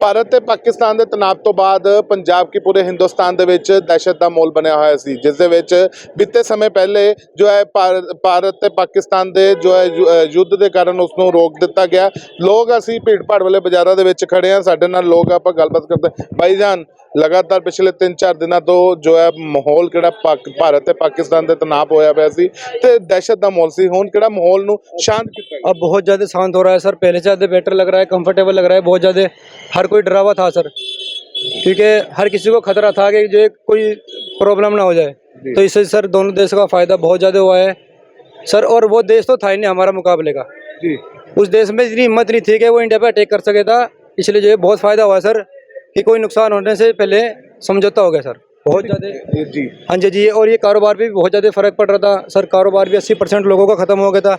ਭਾਰਤ ਤੇ ਪਾਕਿਸਤਾਨ ਦੇ ਤਣਾਅ ਤੋਂ ਬਾਅਦ ਪੰਜਾਬ ਕੀ ਪੂਰੇ ਹਿੰਦੁਸਤਾਨ ਦੇ ਵਿੱਚ ਦਹਿਸ਼ਤ ਦਾ ਮੋਲ ਬਣਿਆ ਹੋਇਆ ਸੀ, ਜਿਸ ਦੇ ਵਿੱਚ ਬੀਤੇ ਸਮੇਂ ਪਹਿਲੇ ਜੋ ਹੈ ਭਾਰ- ਭਾਰਤ ਤੇ ਪਾਕਿਸਤਾਨ ਦੇ ਜੋ ਹੈ ਯੁ- ਯੁੱਧ ਦੇ ਕਾਰਨ ਉਸ ਨੂੰ ਰੋਕ ਦਿੱਤਾ ਗਿਆ। ਲੋਕ ਅਸੀਂ ਭੀੜ ਭਾੜ ਵਾਲੇ ਬਾਜ਼ਾਰਾਂ ਦੇ ਵਿੱਚ ਖੜੇ ਆ ਸਾਡੇ ਨਾਲ ਲੋਕ ਆਪਾਂ ਗੱਲਬਾਤ ਕਰਦੇ ਭਾਈ ਜਾਨ ਲਗਾਤਾਰ ਪਿਛਲੇ 3-4 ਦਿਨਾਂ ਤੋਂ ਜੋ ਹੈ ਮਾਹੌਲ ਕਿਹੜਾ ਪਾਕ- ਭਾਰਤ ਤੇ ਪਾਕਿਸਤਾਨ ਦੇ ਤਣਾਅ ਹੋਇਆ ਪਿਆ ਸੀ ਤੇ ਦਹਿਸ਼ਤ ਦਾ ਮਾਹੌਲ ਸੀ ਹੁਣ ਕਿਹੜਾ ਮਾਹੌਲ ਨੂੰ ਸ਼ਾਂਤ ਕੀਤਾ ਗਿਆ? अब बहुत ज़्यादा शांत हो रहा है सर पहले से ज़्यादा बेटर लग रहा है कंफर्टेबल लग रहा है बहुत ज़्यादा हर कोई डरा हुआ था सर क्योंकि हर किसी को खतरा था कि जो कोई प्रॉब्लम ना हो जाए तो इससे सर दोनों देश का फ़ायदा बहुत ज़्यादा हुआ है सर और वो देश तो था ही नहीं हमारा मुकाबले का जी उस देश में इतनी हिम्मत नहीं थी कि वो इंडिया पर अटैक कर सके था इसलिए जो है बहुत फ़ायदा हुआ है सर कि कोई नुकसान होने से पहले समझौता हो गया सर। बहुत ज़्यादा जी हाँ जी जी और ये कारोबार भी बहुत ज़्यादा फ़र्क पड़ रहा था। सर कारोबार भी अस्सी परसेंट लोगों का ख़त्म हो गया था।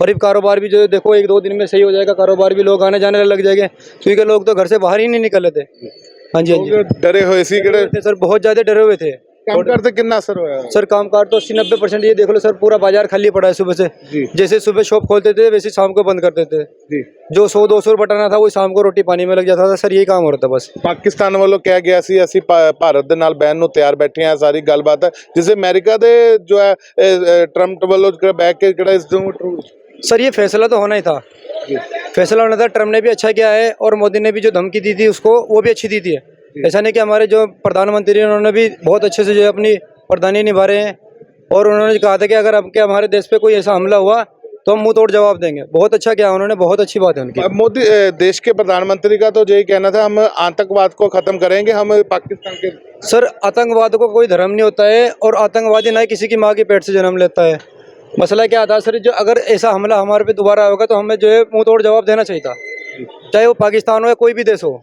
और अब कारोबार भी जो देखो एक दो दिन में सही हो जाएगा कारोबार भी लोग आने जाने लग जाएँगे क्योंकि लोग तो घर से बाहर ही नहीं निकल रहे थे हाँ जी हाँ जी। डरे हुए सर बहुत ज़्यादा डरे हुए थे। ਕੰਮ ਕਰਦੇ ਕਿੰਨਾ ਅਸਰ ਹੋਇਆ सर काम काज तो अस्सी नब्बे परसेंट ये देख लो सर पूरा बाजार खाली पड़ा है सुबह से जी जैसे सुबह शॉप खोलते थे वैसे शाम को बंद करते थे ਜੀ जो सौ दो सौ बटाना था वो शाम को रोटी पानी में लग जाता था सर यही काम हो रहा था बस ਪਾਕਿਸਤਾਨ ਵੱਲੋਂ ਕਿਹਾ ਗਿਆ ਸੀ ਅਸੀਂ ਭਾ- ਭਾਰਤ ਦੇ ਨਾਲ ਬਹਿਣ ਨੂੰ ਤਿਆਰ ਬੈਠੇ ਹਾਂ ਸਾਰੀ ਗੱਲਬਾਤ ਹੈ ਜਿਸੇ ਅਮਰੀਕਾ ਦੇ ਜੋ ਹੈ ਇਹ, ਇਹ, ਟਰੰਪ ਵੱਲੋਂ ਜਿਹੜਾ ਬਹਿ ਕੇ ਜਿਹੜਾ ਇਸ ਨੂੰ सर ये फैसला तो होना ही था फैसला होना था ट्रम्प ने भी अच्छा किया है और मोदी ने भी जो धमकी दी थी उसको वो भी अच्छी दी थी ऐसा नहीं कि हमारे जो प्रधानमंत्री हैं उन्होंने भी बहुत अच्छे से जो है अपनी प्रधानी निभा रहे हैं और उन्होंने कहा था कि अगर अब के हमारे देश पे कोई ऐसा हमला हुआ तो हम मुँह तोड़ जवाब देंगे। बहुत अच्छा किया उन्होंने बहुत अच्छी बात है उनकी। अब मोदी देश के प्रधानमंत्री का तो यही कहना था हम आतंकवाद को खत्म करेंगे हम पाकिस्तान के सर आतंकवाद को कोई धर्म नहीं होता है और आतंकवादी ना किसी की माँ के पेट से जन्म लेता है। मसला क्या था सर जो अगर ऐसा हमला हमारे पे दोबारा होगा तो हमें जो है मुँह तोड़ जवाब देना चाहिए था। चाहे वो पाकिस्तान हो या कोई भी देश हो।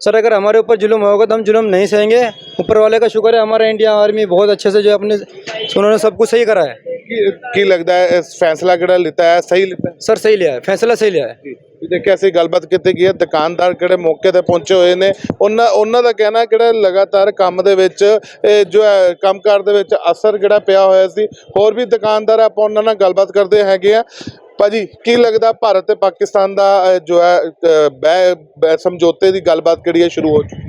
सर अगर हमारे ऊपर जुल्म होगा तो हम जुल्म नहीं सहेंगे ऊपर वाले का शुक्र है हमारा इंडिया आर्मी बहुत अच्छे से जो है अपने उन्होंने सब कुछ सही करा है ਕੀ ਕੀ ਲੱਗਦਾ ਹੈ ਇਸ ਫੈਸਲਾ ਕਿਹੜਾ ਲਿੱਤਾ ਹੈ ਸਹੀ ਲਿੱਤਾ ਹੈ सर सही लिया है फैसला सही लिया है ਜੀ ਦੇਖਿਆ ਅਸੀਂ ਗੱਲਬਾਤ ਕੀਤੀ ਗਈ ਹੈ ਦੁਕਾਨਦਾਰ ਕਿਹੜੇ ਮੌਕੇ ਤੇ ਪਹੁੰਚੇ ਹੋਏ ਨੇ ਉਹਨਾਂ ਉਹਨਾਂ ਦਾ ਕਹਿਣਾ ਹੈ ਕਿਹੜਾ ਲਗਾਤਾਰ ਕੰਮ ਦੇ ਵਿੱਚ ਇਹ ਜੋ ਹੈ ਕੰਮਕਾਰ ਦੇ ਵਿੱਚ ਅਸਰ ਕਿਹੜਾ ਪਿਆ ਹੋਇਆ ਸੀ ਹੋਰ ਵੀ ਦੁਕਾਨਦਾਰ ਆਪਾਂ ਉਹਨਾਂ ਨਾਲ ਗੱਲਬਾਤ ਕਰਦੇ ਹੈਗੇ ਆ ਭਾਜੀ ਕੀ ਲੱਗਦਾ ਭਾਰਤ ਤੇ ਪਾਕਿਸਤਾਨ ਦਾ ਜੋ ਹੈ ਅਹ, ਬਹਿ ਬਹਿ- ਸਮਝੌਤੇ ਦੀ ਗੱਲਬਾਤ ਕਿਹੜੀ ਹੈ ਸ਼ੁਰੂ ਹੋ ਚੁੱਕੀ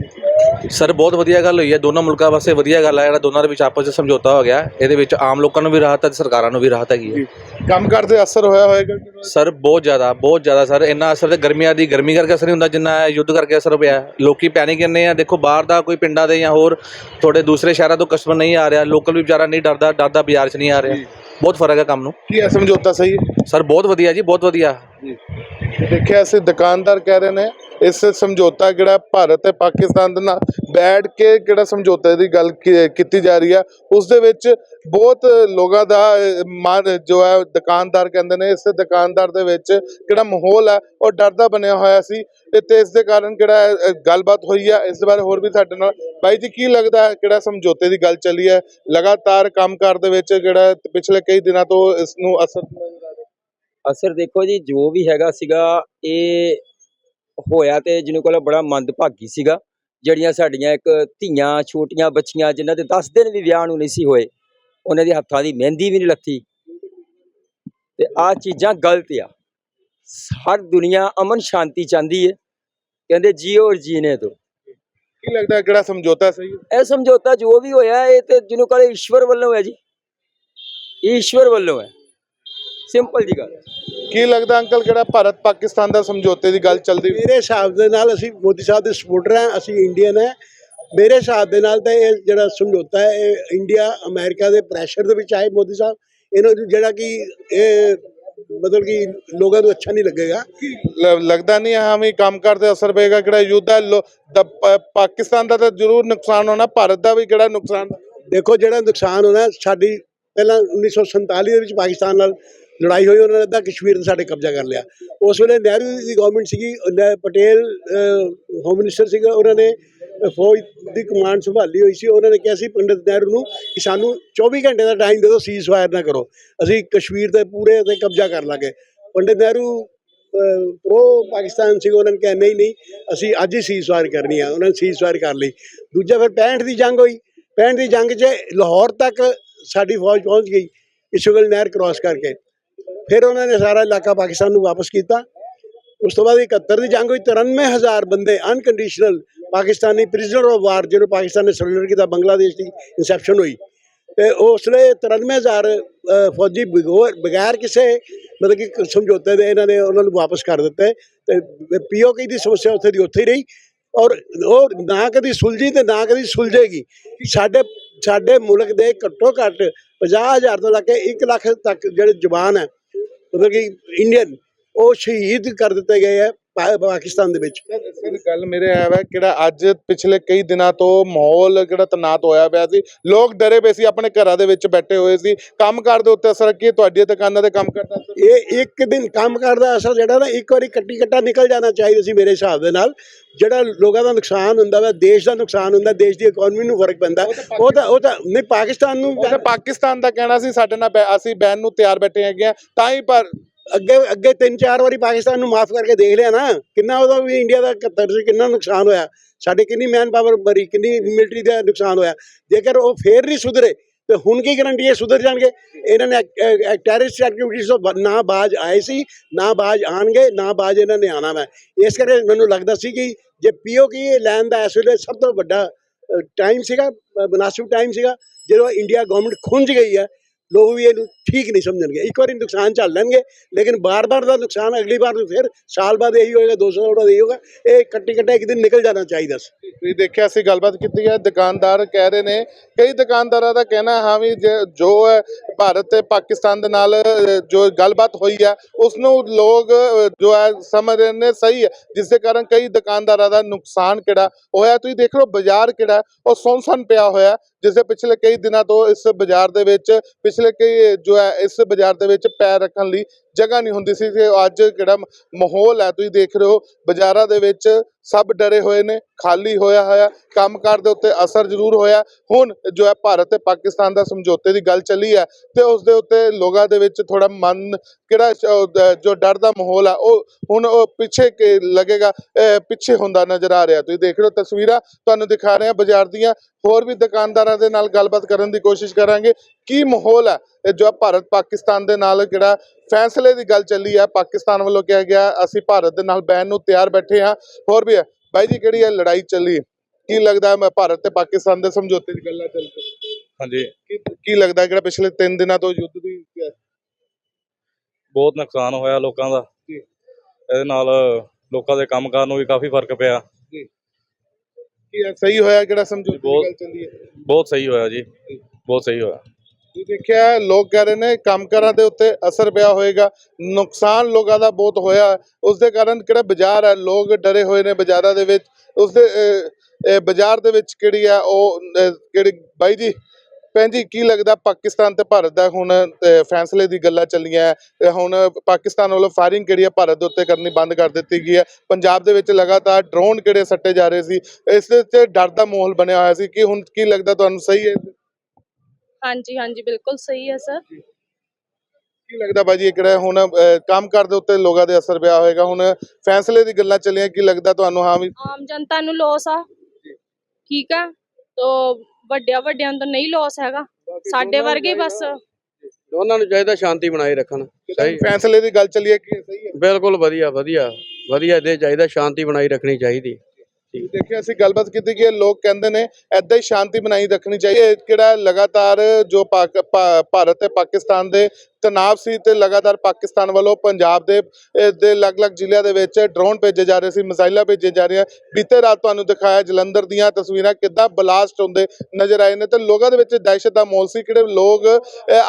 ਸਰ ਬਹੁਤ ਵਧੀਆ ਗੱਲ ਹੋਈ ਹੈ। ਦੋਨਾਂ ਮੁਲਕਾਂ ਵਾਸਤੇ ਵਧੀਆ ਗੱਲ ਹੈ ਜਿਹੜਾ ਦੋਨਾਂ ਦੇ ਵਿੱਚ ਆਪਸ ਵਿੱਚ ਸਮਝੌਤਾ ਹੋ ਗਿਆ ਇਹਦੇ ਵਿੱਚ ਆਮ ਲੋਕਾਂ ਨੂੰ ਵੀ ਰਾਹਤ ਹੈ ਤੇ ਸਰਕਾਰਾਂ ਨੂੰ ਵੀ ਰਾਹਤ ਹੈਗੀ ਹੈ। ਕੰਮਕਾਰ ਤੇ ਅਸਰ ਹੋਇਆ ਹੋਏਗਾ ਸਰ ਬਹੁਤ ਜ਼ਿਆਦਾ ਬਹੁਤ ਜ਼ਿਆਦਾ ਸਰ। ਇੰਨਾ ਅਸਰ ਤੇ ਗਰਮੀਆਂ ਦੀ ਗਰਮੀ ਕਰਕੇ ਅਸਰ ਨਹੀਂ ਹੁੰਦਾ ਜਿੰਨਾ ਇਹ ਯੁੱਧ ਕਰਕੇ ਅਸਰ ਪਿਆ। ਹੈ। ਲੋਕੀ ਪੈਨਿਕ ਕਰਨੇ ਆ। ਦੇਖੋ ਬਾਹਰ ਦਾ ਕੋਈ ਪਿੰਡਾਂ ਦੇ ਜਾਂ ਹੋਰ ਥੋੜੇ ਦੂਸਰੇ ਸ਼ਹਿਰਾਂ ਤੋਂ ਕਸਟਮਰ ਨਹੀਂ ਆ ਰਿਹਾ। ਲੋਕਲ ਵੀ ਵਿਚਾਰਾ ਨਹੀਂ ਡਰਦਾ ਡਰਦਾ ਬਾਜ਼ਾਰ 'ਚ ਨਹੀਂ ਆ ਰਿਹਾ। ਬਹੁਤ ਫ਼ਰਕ ਹੈ ਕੰਮ ਨੂੰ। ਕੀ ਇਹ ਸਮਝੌਤਾ ਸਹੀ? ਹੈ ਸਰ ਬਹੁਤ ਵਧੀਆ ਜੀ ਬਹੁਤ ਵਧੀਆ। ਦੇਖਿਆ ਅਸੀਂ ਦੁਕਾਨਦਾਰ ਕਹਿ ਰਹੇ ਨੇ ਇਸ ਸਮਝੌਤਾ ਜਿਹੜਾ ਭਾਰਤ ਤੇ ਪਾਕਿਸਤਾਨ ਦੇ ਨਾਲ ਬੈਠ ਕੇ ਕਿਹੜਾ ਸਮਝੌਤੇ ਦੀ ਗੱਲ ਕੀ- ਕੀਤੀ ਜਾ ਰਹੀ ਹੈ ਉਸ ਦੇ ਵਿੱਚ ਬਹੁਤ ਲੋਕਾਂ ਦਾ ਮਨ ਜੋ ਹੈ, ਦੁਕਾਨਦਾਰ ਕਹਿੰਦੇ ਨੇ, ਇਸ ਦੁਕਾਨਦਾਰ ਦੇ ਵਿੱਚ ਕਿਹੜਾ ਮਾਹੌਲ ਹੈ, ਉਹ ਡਰ ਦਾ ਬਣਿਆ ਹੋਇਆ ਸੀ ਤੇ ਤੇ ਇਸ ਦੇ ਕਾਰਨ ਕਿਹੜਾ ਗੱਲਬਾਤ ਹੋਈ ਹੈ ਇਸ ਦੇ ਬਾਰੇ ਹੋਰ ਵੀ ਸਾਡੇ ਨਾਲ, ਬਾਈ ਜੀ ਕੀ ਲੱਗਦਾ ਹੈ ਕਿਹੜਾ ਸਮਝੌਤੇ ਦੀ ਗੱਲ ਚੱਲੀ ਹੈ, ਲਗਾਤਾਰ ਕੰਮਕਾਰ ਦੇ ਵਿੱਚ ਜਿਹੜਾ ਪਿਛਲੇ ਕਈ ਦਿਨਾਂ ਤੋਂ ਇਸ ਨੂੰ ਅਸਰ ਅਸਰ ਦੇਖੋ ਜੀ, ਜੋ ਵੀ ਹੈਗਾ ਸੀਗਾ, ਇਹ ਹੋਇਆ ਤੇ ਜਿਹਨੂੰ ਕੋਲ ਬੜਾ ਮੰਦਭਾਗੀ ਸੀਗਾ ਜਿਹੜੀਆਂ ਸਾਡੀਆਂ ਇੱਕ ਧੀਆਂ ਛੋਟੀਆਂ ਬੱਚੀਆਂ ਜਿਨ੍ਹਾਂ ਦੇ 10 ਦਿਨ ਵੀ ਵਿਆਹ ਨੂੰ ਨਹੀਂ ਸੀ ਹੋਏ ਉਹਨਾਂ ਦੇ ਹੱਥਾਂ ਦੀ ਮਹਿੰਦੀ ਵੀ ਨਹੀਂ ਲੱਥੀ। ਤੇ ਆ ਚੀਜ਼ਾਂ ਗਲਤ ਆ। ਹਰ ਦੁਨੀਆ ਅਮਨ ਸ਼ਾਂਤੀ ਚਾਹੁੰਦੀ ਹੈ ਕਹਿੰਦੇ ਜੀਓ ਔਰ ਜੀਨੇ ਦੋ। ਕੀ ਲੱਗਦਾ ਕਿਹੜਾ ਸਮਝੌਤਾ ਸਹੀ ਹੈ? ਇਹ ਸਮਝੌਤਾ ਜੋ ਵੀ ਹੋਇਆ ਇਹ ਤੇ ਜਿਹਨੂੰ ਕਹਿੰਦੇ ਈਸ਼ਵਰ ਵੱਲੋਂ ਹੈ ਜੀ। ਈਸ਼ਵਰ ਵੱਲੋਂ ਹੈ। ਸਿੰਪਲ ਜੀ ਗੱਲ ਕੀ ਲੱਗਦਾ ਅੰਕਲ ਕਿਹੜਾ ਭਾਰਤ ਪਾਕਿਸਤਾਨ ਦਾ ਸਮਝੌਤੇ ਦੀ ਗੱਲ ਚੱਲਦੀ? ਮੇਰੇ ਹਿਸਾਬ ਦੇ ਨਾਲ ਅਸੀਂ ਮੋਦੀ ਸਾਹਿਬ ਦੇ ਸਪੋਰਟਰ ਹਾਂ ਅਸੀਂ ਇੰਡੀਅਨ ਹੈ। ਮੇਰੇ ਹਿਸਾਬ ਦੇ ਨਾਲ ਤਾਂ ਇਹ ਜਿਹੜਾ ਸਮਝੌਤਾ ਹੈ ਇਹ ਇੰਡੀਆ ਅਮਰੀਕਾ ਦੇ ਪ੍ਰੈਸ਼ਰ ਦੇ ਵਿੱਚ ਆਏ ਮੋਦੀ ਸਾਹਿਬ। ਇਹਨਾਂ ਨੂੰ ਜਿਹੜਾ ਕਿ ਇਹ ਮਤਲਬ ਕਿ ਲੋਕਾਂ ਨੂੰ ਅੱਛਾ ਨਹੀਂ ਲੱਗੇਗਾ। ਲ- ਲੱਗਦਾ ਨਹੀਂ ਹਾਂ ਵੀ ਕੰਮ ਕਰਦੇ ਅਸਰ ਪਏਗਾ ਕਿਹੜਾ ਯੁੱਧ ਹੈ ਲੋ- ਪ- ਪਾਕਿਸਤਾਨ ਦਾ ਤਾਂ ਜ਼ਰੂਰ ਨੁਕਸਾਨ ਹੋਣਾ ਭਾਰਤ ਦਾ ਵੀ ਕਿਹੜਾ ਨੁਕਸਾਨ? ਦੇਖੋ ਜਿਹੜਾ ਨੁਕਸਾਨ ਹੋਣਾ ਸਾਡੀ ਪਹਿਲਾਂ 1947 ਦੇ ਵਿੱਚ ਪਾਕਿਸਤਾਨ ਨਾਲ ਲੜਾਈ ਹੋਈ, ਉਹਨਾਂ ਨੇ ਅੱਧਾ ਕਸ਼ਮੀਰ ਤੇ ਸਾਡੇ ਕਬਜ਼ਾ ਕਰ ਲਿਆ। ਉਸ ਵੇਲੇ ਨਹਿਰੂ ਦੀ ਗਵਰਨਮੈਂਟ ਸੀਗੀ ਪਟੇਲ ਹੋਮ ਮਿਨਿਸਟਰ ਸੀਗਾ, ਉਹਨਾਂ ਨੇ ਫੌਜ ਦੀ ਕਮਾਂਡ ਸੰਭਾਲੀ ਹੋਈ ਸੀ। ਉਹਨਾਂ ਨੇ ਕਿਹਾ ਸੀ ਪੰਡਿਤ ਨਹਿਰੂ ਨੂੰ ਕਿ ਸਾਨੂੰ 24 ਘੰਟੇ ਦਾ ਟਾਈਮ ਦੇ ਦਿਓ ਸੀਜ਼ ਫਾਇਰ ਨਾ ਕਰੋ। ਅਸੀਂ ਕਸ਼ਮੀਰ ਦੇ ਪੂਰੇ ਤੇ ਕਬਜ਼ਾ ਕਰ ਲਾਂਗੇ। ਪੰਡਿਤ ਨਹਿਰੂ ਪ੍ਰੋ ਪਾਕਿਸਤਾਨ ਸੀ ਉਹਨਾਂ ਨੇ ਕਿਹਾ, ਨਹੀਂ ਨਹੀਂ, ਅਸੀਂ ਅੱਜ ਹੀ ਸੀਜ਼ ਫਾਇਰ ਕਰਨੀ ਆ। ਉਹਨਾਂ ਨੇ ਸੀਜ਼ ਫਾਇਰ ਕਰ ਲਈ। ਦੂਜਾ ਫਿਰ 65 ਦੀ ਜੰਗ ਹੋਈ। 65 ਦੀ ਜੰਗ 'ਚ ਲਾਹੌਰ ਤੱਕ ਸਾਡੀ ਫੌਜ ਪਹੁੰਚ ਗਈ। ਇਸ਼ੁਗਲ ਨਹਿਰ ਕ੍ਰਾਸ ਕਰਕੇ। ਫਿਰ ਉਹਨਾਂ ਨੇ ਸਾਰਾ ਇਲਾਕਾ ਪਾਕਿਸਤਾਨ ਨੂੰ ਵਾਪਸ ਕੀਤਾ। ਉਸ ਤੋਂ ਬਾਅਦ 71 ਦੀ ਜੰਗ ਹੋਈ 93000 ਬੰਦੇ unconditional Pakistani prisoner of war ਜਿਹਨੂੰ ਪਾਕਿਸਤਾਨ ਨੇ ਸਰੈਂਡਰ ਕੀਤਾ, ਬੰਗਲਾਦੇਸ਼ ਦੀ ਇਨਸੈਪਸ਼ਨ ਹੋਈ। ਤੇ ਉਸ ਲਈ 93000 ਫੌਜੀ ਬਗੈਰ ਬਗੈਰ ਕਿਸੇ ਮਤਲਬ ਕਿ ਸਮਝੌਤੇ ਦੇ ਇਹਨਾਂ ਨੇ ਉਹਨਾਂ ਨੂੰ ਵਾਪਸ ਕਰ ਦਿੱਤੇ। ਤੇ ਪੀਓਕੇ ਦੀ ਸਮੱਸਿਆ ਉੱਥੇ ਦੀ ਉੱਥੇ ਹੀ ਰਹੀ ਔਰ ਉਹ ਨਾ ਕਦੀ ਸੁਲਝੀ ਤੇ ਨਾ ਕਦੀ ਸੁਲਝੇਗੀ। ਸਾਡੇ ਸਾਡੇ ਮੁਲਕ ਦੇ ਘੱਟੋ ਘੱਟ 50000 ਤੋਂ ਲੈ ਕੇ 1 ਲੱਖ ਤੱਕ ਜਿਹੜੇ ਜਵਾਨ ਹੈ ਮਤਲਬ ਕਿ ਇੰਡੀਅਨ ਉਹ ਸ਼ਹੀਦ ਕਰ ਦਿੱਤੇ ਗਏ ਹੈ ਪਾਕਿਸਤਾਨ ਦੇ ਵਿੱਚ। ਸਰ ਗੱਲ ਮੇਰੇ ਆਇਆ ਵਾ ਕਿਹੜਾ ਅੱਜ ਪਿਛਲੇ ਕਈ ਦਿਨਾਂ ਤੋਂ ਮਾਹੌਲ ਕਿਹੜਾ ਤਨਾਤ ਹੋਇਆ ਪਿਆ ਸੀ। ਲੋਕ ਡਰੇ ਪਏ ਸੀ ਆਪਣੇ ਘਰਾਂ ਦੇ ਵਿੱਚ ਬੈਠੇ ਹੋਏ ਸੀ। ਕੰਮ ਕਾਰ ਦੇ ਉੱਤੇ ਅਸਰ ਕੀ ਤੁਹਾਡੀਆਂ ਦੁਕਾਨਾਂ ਦੇ ਕੰਮ ਕਰਦਾ ਅਸਰ? ਇਹ ਇੱਕ ਦਿਨ ਕੰਮ ਕਰਦਾ ਅਸਰ ਜਿਹੜਾ ਨਾ ਇੱਕ ਵਾਰੀ ਕੱਟੀ ਕੱਟਾ ਨਿਕਲ ਜਾਣਾ ਚਾਹੀਦਾ ਸੀ ਮੇਰੇ ਹਿਸਾਬ ਦੇ ਨਾਲ। ਜਿਹੜਾ ਲੋਕਾਂ ਦਾ ਨੁਕਸਾਨ ਹੁੰਦਾ ਵਾ ਦੇਸ਼ ਦਾ ਨੁਕਸਾਨ ਹੁੰਦਾ ਦੇਸ਼ ਦੀ ਇਕਨੋਮੀ ਨੂੰ ਫ਼ਰਕ ਪੈਂਦਾ। ਉਹ ਤਾਂ ਉਹ ਤਾਂ ਨਹੀਂ ਪਾਕਿਸਤਾਨ ਨੂੰ ਪਾਕਿਸਤਾਨ ਦਾ ਕਹਿਣਾ ਸੀ ਸਾਡੇ ਨਾਲ ਅਸੀਂ ਬੈਨ ਨੂੰ ਤਿਆਰ ਬੈਠੇ ਹੈਗੇ ਆ। ਤਾਂ ਹੀ ਪਰ ਅੱਗੇ ਅੱਗੇ ਤਿੰਨ ਚਾਰ ਵਾਰੀ ਪਾਕਿਸਤਾਨ ਨੂੰ ਮਾਫ ਕਰਕੇ ਦੇਖ ਲਿਆ ਨਾ, ਕਿੰਨਾ ਉਹਦਾ ਵੀ ਇੰਡੀਆ ਦਾ 71 ਚ ਕਿੰਨਾ ਨੁਕਸਾਨ ਹੋਇਆ। ਸਾਡੇ ਕਿੰਨੀ ਮੈਨ ਪਾਵਰ ਮਰੀ ਕਿੰਨੀ ਮਿਲਟਰੀ ਦਾ ਨੁਕਸਾਨ ਹੋਇਆ। ਜੇਕਰ ਉਹ ਫੇਰ ਨਹੀਂ ਸੁਧਰੇ, ਤੇ ਹੁਣ ਕੀ ਗਰੰਟੀ ਹੈ ਸੁਧਰ ਜਾਣਗੇ? ਇਹਨਾਂ ਨੇ ਟੈਰਰਿਸਟ ਐਕਟੀਵਿਟੀਜ਼ ਤੋਂ ਬ- ਨਾ ਬਾਜ ਆਏ ਸੀ, ਨਾ ਬਾਜ ਆਣਗੇ, ਨਾ ਬਾਜ ਇਹਨਾਂ ਨੇ ਆਣਾ ਮੈਂ ਇਸ ਕਰਕੇ ਮੈਨੂੰ ਲੱਗਦਾ ਸੀ ਕਿ ਜੇ ਪੀਓਕੇ ਲੈਣ ਦਾ ਇਸ ਵੇਲੇ ਸਭ ਤੋਂ ਵੱਡਾ ਟਾਈਮ ਸੀਗਾ ਮਨਾਸਿਬ ਟਾਈਮ ਸੀਗਾ, ਜਦੋਂ ਇੰਡੀਆ ਗਵਰਨਮੈਂਟ ਖੁੰਝ ਗਈ ਹੈ, ਲੋਕ ਵੀ ਇਹਨੂੰ ਠੀਕ ਨਹੀਂ ਸਮਝਣਗੇ। ਇੱਕ ਵਾਰੀ ਨੁਕਸਾਨ ਝੱਲ ਲੈਣਗੇ ਲੇਕਿਨ ਬਾਰ-ਬਾਰ ਦਾ ਨੁਕਸਾਨ ਅਗਲੀ ਵਾਰ ਫਿਰ ਸਾਲ ਬਾਅਦ ਇਹੀ ਹੋਏਗਾ 200 ਸਾਲ ਬਾਅਦ ਇਹੀ ਹੋਗਾ ਇਹ ਕੱਟੀ ਕੱਟਾ ਇੱਕ ਦਿਨ ਨਿਕਲ ਜਾਣਾ ਚਾਹੀਦਾ ਸੀ। ਤੁਸੀਂ ਦੇਖਿਆ ਅਸੀਂ ਗੱਲਬਾਤ ਕੀਤੀ ਹੈ ਦੁਕਾਨਦਾਰ ਕਹਿ ਰਹੇ ਨੇ ਕਈ ਦੁਕਾਨਦਾਰਾਂ ਦਾ ਕਹਿਣਾ ਹਾਂ ਵੀ ਜੇ- ਜੋ ਭਾਰਤ ਤੇ ਪਾਕਿਸਤਾਨ ਦੇ ਨਾਲ ਜੋ ਗੱਲਬਾਤ ਹੋਈ ਹੈ ਉਸ ਨੂੰ ਲੋਕ ਜੋ ਹੈ ਸਮਝ ਰਹੇ ਨੇ ਸਹੀ ਹੈ। ਜਿਸ ਦੇ ਕਾਰਨ ਕਈ ਦੁਕਾਨਦਾਰਾਂ ਦਾ ਨੁਕਸਾਨ ਕਿਹੜਾ ਹੋਇਆ ਤੁਸੀਂ ਦੇਖ ਲਓ ਬਾਜ਼ਾਰ ਕਿਹੜਾ ਹੈ, ਉਹ ਸੁੰਨਸਾਨ ਪਿਆ ਹੋਇਆ ਹੈ, ਜਿਸ ਦੇ ਪਿਛਲੇ ਕਈ ਦਿਨਾਂ ਤੋਂ ਇਸ ਬਾਜ਼ਾਰ ਦੇ ਵਿੱਚ ਪਿਛਲੇ ਕਈ ਜੋ ਹੈ, ਇਸ ਬਾਜ਼ਾਰ ਦੇ ਵਿੱਚ ਪੈਰ ਰੱਖਣ ਲਈ ਜਗ੍ਹਾ ਨਹੀਂ ਹੁੰਦੀ ਸੀ ਤੇ ਅੱਜ ਜਿਹੜਾ ਮਾਹੌਲ ਹੈ, ਤੁਸੀਂ ਦੇਖ ਰਹੇ ਹੋ, ਬਾਜ਼ਾਰਾਂ ਦੇ ਵਿੱਚ ਸਭ ਡਰੇ ਹੋਏ ਨੇ, ਖਾਲੀ ਹੋਇਆ ਹੋਇਆ, ਕੰਮਕਾਰ ਦੇ ਉੱਤੇ ਅਸਰ ਜ਼ਰੂਰ ਹੋਇਆ। ਹੁਣ ਜੋ ਹੈ, ਭਾਰਤ ਤੇ ਪਾਕਿਸਤਾਨ ਦਾ ਸਮਝੌਤੇ ਦੀ ਗੱਲ ਚੱਲੀ ਹੈ ਤੇ ਉਸ ਦੇ ਉੱਤੇ ਲੋਕਾਂ ਦੇ ਵਿੱਚ ਥੋੜਾ ਮਨ ਕਿਹੜਾ ਜੋ ਡਰ ਦਾ ਮਾਹੌਲ ਆ, ਉਹ ਹੁਣ ਉਹ ਪਿੱਛੇ ਕਿ ਲੱਗੇਗਾ ਪਿੱਛੇ ਹੁੰਦਾ ਨਜ਼ਰ ਆ ਰਿਹਾ। ਤੁਸੀਂ ਦੇਖ ਰਹੇ ਹੋ ਤਸਵੀਰਾਂ, ਤੁਹਾਨੂੰ ਦਿਖਾ ਰਹੇ ਹਾਂ ਬਾਜ਼ਾਰ ਦੀਆਂ। ਹੋਰ ਵੀ ਦੁਕਾਨਦਾਰਾਂ ਦੇ ਨਾਲ ਗੱਲਬਾਤ ਕਰਨ ਦੀ ਕੋਸ਼ਿਸ਼ ਕਰਾਂਗੇ। ਕੀ ਮਾਹੌਲ ਹੈ? ਇਹ ਜੋ ਭਾਰਤ ਪਾਕਿਸਤਾਨ ਦੇ ਨਾਲ ਜਿਹੜਾ ਫੈਸਲੇ ਦੀ ਗੱਲ ਚੱਲੀ ਹੈ ਪਾਕਿਸਤਾਨ ਵੱਲੋਂ ਕਿਹਾ ਗਿਆ ਅਸੀਂ ਭਾਰਤ ਦੇ ਨਾਲ ਬੈਨ ਨੂੰ ਤਿਆਰ ਬੈਠੇ ਹਾਂ। ਹੋਰ ਵੀ ਹੈ ਬਾਈ ਜੀ ਕਿਹੜੀ ਹੈ ਲੜਾਈ ਚੱਲੀ? ਕੀ ਲੱਗਦਾ ਹੈ ਭਾਰਤ ਤੇ ਪਾਕਿਸਤਾਨ ਦੇ ਸਮਝੌਤੇ ਦੀ ਗੱਲਾਂ ਚੱਲ ਪਈ ਹਾਂਜੀ। ਕੀ ਲੱਗਦਾ ਹੈ ਜਿਹੜਾ ਪਿਛਲੇ 3 ਦਿਨਾਂ ਤੋਂ ਯੁੱਧ ਦੀ ਬਹੁਤ ਨੁਕਸਾਨ ਹੋਇਆ ਲੋਕਾਂ ਦਾ। ਇਹਦੇ ਨਾਲ ਲੋਕਾਂ ਦੇ ਕੰਮਕਾਰ ਨੂੰ ਵੀ ਕਾਫੀ ਫ਼ਰਕ ਪਿਆ। ਕੀ ਸਹੀ ਹੋਇਆ ਜਿਹੜਾ ਸਮਝੌਤੇ ਦੀ ਬਹੁਤ- ਗੱਲ ਚੱਲੀ ਹੈ? ਬਹੁਤ ਸਹੀ ਹੋਇਆ ਜੀ। ਬਹੁਤ ਸਹੀ ਹੋਇਆ। ਤੁਸੀਂ ਦੇਖਿਆ, ਲੋਕ ਕਹਿ ਰਹੇ ਨੇ ਕੰਮਕਾਰਾਂ ਦੇ ਉੱਤੇ ਅਸਰ ਪਿਆ ਹੋਏਗਾ। ਨੁਕਸਾਨ ਲੋਕਾਂ ਦਾ ਬਹੁਤ ਹੋਇਆ। ਉਸ ਦੇ ਕਾਰਨ ਕਿਹੜਾ ਬਾਜ਼ਾਰ ਹੈ? ਲੋਕ ਡਰੇ ਹੋਏ ਨੇ ਬਾਜ਼ਾਰਾਂ ਦੇ ਵਿੱਚ। ਉਸ ਦੇ ਬਾਜ਼ਾਰ ਦੇ ਵਿੱਚ ਕਿਹੜੀ ਆ? ਉਹ ਕਿਹੜੀ, ਬਾਈ ਜੀ, ਭੈਣ ਜੀ, ਕੀ ਲੱਗਦਾ ਪਾਕਿਸਤਾਨ ਤੇ ਭਾਰਤ ਦਾ ਹੁਣ ਫੈਸਲੇ ਦੀ ਗੱਲਾਂ ਚੱਲੀਆਂ ਹੁਣ ਪਾਕਿਸਤਾਨ ਵੱਲੋਂ ਫਾਇਰਿੰਗ ਕਿਹੜੀ ਹੈ ਭਾਰਤ ਦੇ ਉੱਤੇ ਕਰਨੀ ਬੰਦ ਕਰ ਦਿੱਤੀ ਗਈ ਹੈ। ਪੰਜਾਬ ਦੇ ਵਿੱਚ ਲਗਾਤਾਰ ਡਰੋਨ ਕਿਹੜੇ ਸੱਟੇ ਜਾ ਰਹੇ ਸੀ? ਇਸ ਦੇ ਉੱਤੇ ਡਰ ਦਾ ਮਾਹੌਲ ਬਣਿਆ ਹੋਇਆ ਸੀ। ਕਿ ਹੁਣ, ਕੀ ਲੱਗਦਾ ਤੁਹਾਨੂੰ ਸਹੀ ਹੈ? ਹਾਂਜੀ ਹਾਂਜੀ ਬਿਲਕੁਲ ਸਹੀ ਹੈ ਸਰ। ਕੀ ਲੱਗਦਾ ਬਾਜੀ ਇਹ ਕਿਹੜਾ ਹੁਣ ਅਹ, ਕੰਮ ਕਰ ਦੇ ਉੱਤੇ ਲੋਕਾਂ ਦੇ ਅਸਰ ਪਿਆ ਹੋਏਗਾ। ਹੁਣ ਫੈਸਲੇ ਦੀ ਗੱਲਾਂ ਚੱਲੀਆਂ ਕੀ ਲੱਗਦਾ ਤੁਹਾਨੂੰ? ਹਾਂ ਵੀ ਆਮ ਜਨਤਾ ਨੂੰ ਲੋਸ ਆ। ਠੀਕ ਆ? ਤੋ ਵੱਡਿਆਂ ਵੱਡਿਆਂ ਨੂੰ ਤਾਂ ਨਹੀਂ ਲੋਸ ਹੈਗਾ। ਸਾਡੇ ਵਰਗੇ ਹੀ ਬਸ। ਦੋਨਾਂ ਨੂੰ ਚਾਹੀਦਾ ਸ਼ਾਂਤੀ ਬਣਾਈ ਰੱਖਣ। ਸਹੀ ਫੈਸਲੇ ਦੀ ਗੱਲ ਚੱਲੀ ਹੈ ਕਿ ਸਹੀ ਹੈ? ਬਿਲਕੁਲ ਵਧੀਆ ਵਧੀਆ। ਵਧੀਆ ਦੇ ਚਾਹੀਦਾ ਸ਼ਾਂਤੀ ਬਣਾਈ ਰੱਖਣੀ ਚਾਹੀਦੀ ਦੇਖਿਆ ਅਸੀਂ ਗੱਲਬਾਤ ਕੀਤੀ ਕਿ ਲੋਕ ਕਹਿੰਦੇ ਨੇ ਐਦਾਂ ਹੀ ਸ਼ਾਂਤੀ ਬਣਾਈ ਰੱਖਣੀ ਚਾਹੀਦੀ ਕਿਹੜਾ ਲਗਾਤਾਰ ਜੋ ਪਾਕ- ਭਾ- ਭਾਰਤ ਤੇ ਪਾਕਿਸਤਾਨ ਦੇ ਤਣਾਅ ਸੀ ਤੇ ਲਗਾਤਾਰ ਪਾਕਿਸਤਾਨ ਵੱਲੋਂ ਪੰਜਾਬ ਦੇ ਦੇ ਅਲੱਗ-ਅਲੱਗ ਜ਼ਿਲ੍ਹਿਆਂ ਦੇ ਵਿੱਚ ਡਰੋਨ ਭੇਜੇ ਜਾ ਰਹੇ ਸੀ, ਮਿਜ਼ਾਈਲਾਂ ਭੇਜੇ ਜਾ ਰਹੀਆਂ। ਬੀਤੇ ਰਾਤ ਤੁਹਾਨੂੰ ਦਿਖਾਇਆ ਜਲੰਧਰ ਦੀਆਂ ਤਸਵੀਰਾਂ ਕਿੱਦਾਂ ਬਲਾਸਟ ਹੁੰਦੇ ਨਜ਼ਰ ਆਏ ਨੇ ਤੇ ਲੋਕਾਂ ਦੇ ਵਿੱਚ ਦਹਿਸ਼ਤ ਦਾ ਮਾਹੌਲ ਸੀ। ਕਿਹੜੇ ਲੋਕ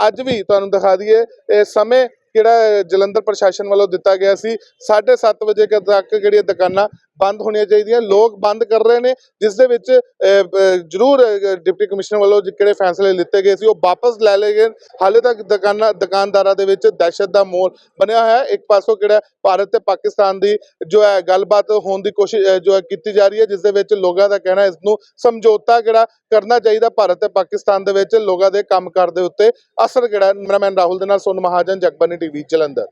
ਅੱਜ ਵੀ ਤੁਹਾਨੂੰ ਦਿਖਾ ਦਈਏ, ਇਹ ਸਮੇਂ ਕਿਹੜਾ ਜਲੰਧਰ ਪ੍ਰਸ਼ਾਸਨ ਵੱਲੋਂ ਦਿੱਤਾ ਗਿਆ ਸੀ। 7:30 ਵਜੇ ਤੱਕ ਜਿਹੜੀਆਂ ਦੁਕਾਨਾਂ ਬੰਦ ਹੋਣੀਆਂ ਚਾਹੀਦੀਆਂ। ਲੋਕ ਬੰਦ ਕਰ ਰਹੇ ਨੇ, ਜਿਸ ਦੇ ਵਿੱਚ ਜ਼ਰੂਰ ਡਿਪਟੀ ਕਮਿਸ਼ਨਰ ਵੱਲੋਂ ਕਿਹੜੇ ਫੈਸਲੇ ਲਿੱਤੇ ਗਏ ਸੀ, ਉਹ ਵਾਪਸ ਲੈ ਲਏ ਗਏ। ਹਾਲੇ ਤੱਕ ਦੁਕਾਨਾਂ, ਦੁਕਾਨਦਾਰਾਂ ਦੇ ਵਿੱਚ ਦਹਿਸ਼ਤ ਦਾ ਮਾਹੌਲ ਬਣਿਆ ਹੋਇਆ। ਹੈ ਇੱਕ ਪਾਸੋਂ ਕਿਹੜਾ ਭਾਰਤ ਤੇ ਪਾਕਿਸਤਾਨ ਦੀ ਜੋ ਹੈ, ਗੱਲਬਾਤ ਹੋਣ ਦੀ ਕੋਸ਼ਿਸ਼ ਜੋ ਹੈ, ਕੀਤੀ ਜਾ ਰਹੀ ਹੈ, ਜਿਸ ਦੇ ਵਿੱਚ ਲੋਕਾਂ ਦਾ ਕਹਿਣਾ ਇਸ ਨੂੰ ਸਮਝੌਤਾ ਕਿਹੜਾ ਕਰਨਾ ਚਾਹੀਦਾ ਭਾਰਤ ਤੇ ਪਾਕਿਸਤਾਨ ਦੇ ਵਿੱਚ ਲੋਕਾਂ ਦੇ ਕੰਮਕਾਰ ਦੇ ਉੱਤੇ। ਅਸਰ ਕਿਹੜਾ ਮੇਰਾ ਰਾਹੁਲ ਦੇ ਨਾਲ ਸੋਨ ਮਹਾਜਨ ਜਗਬਾਨੀ ਟੀਵੀ, ਜਲੰਧਰ।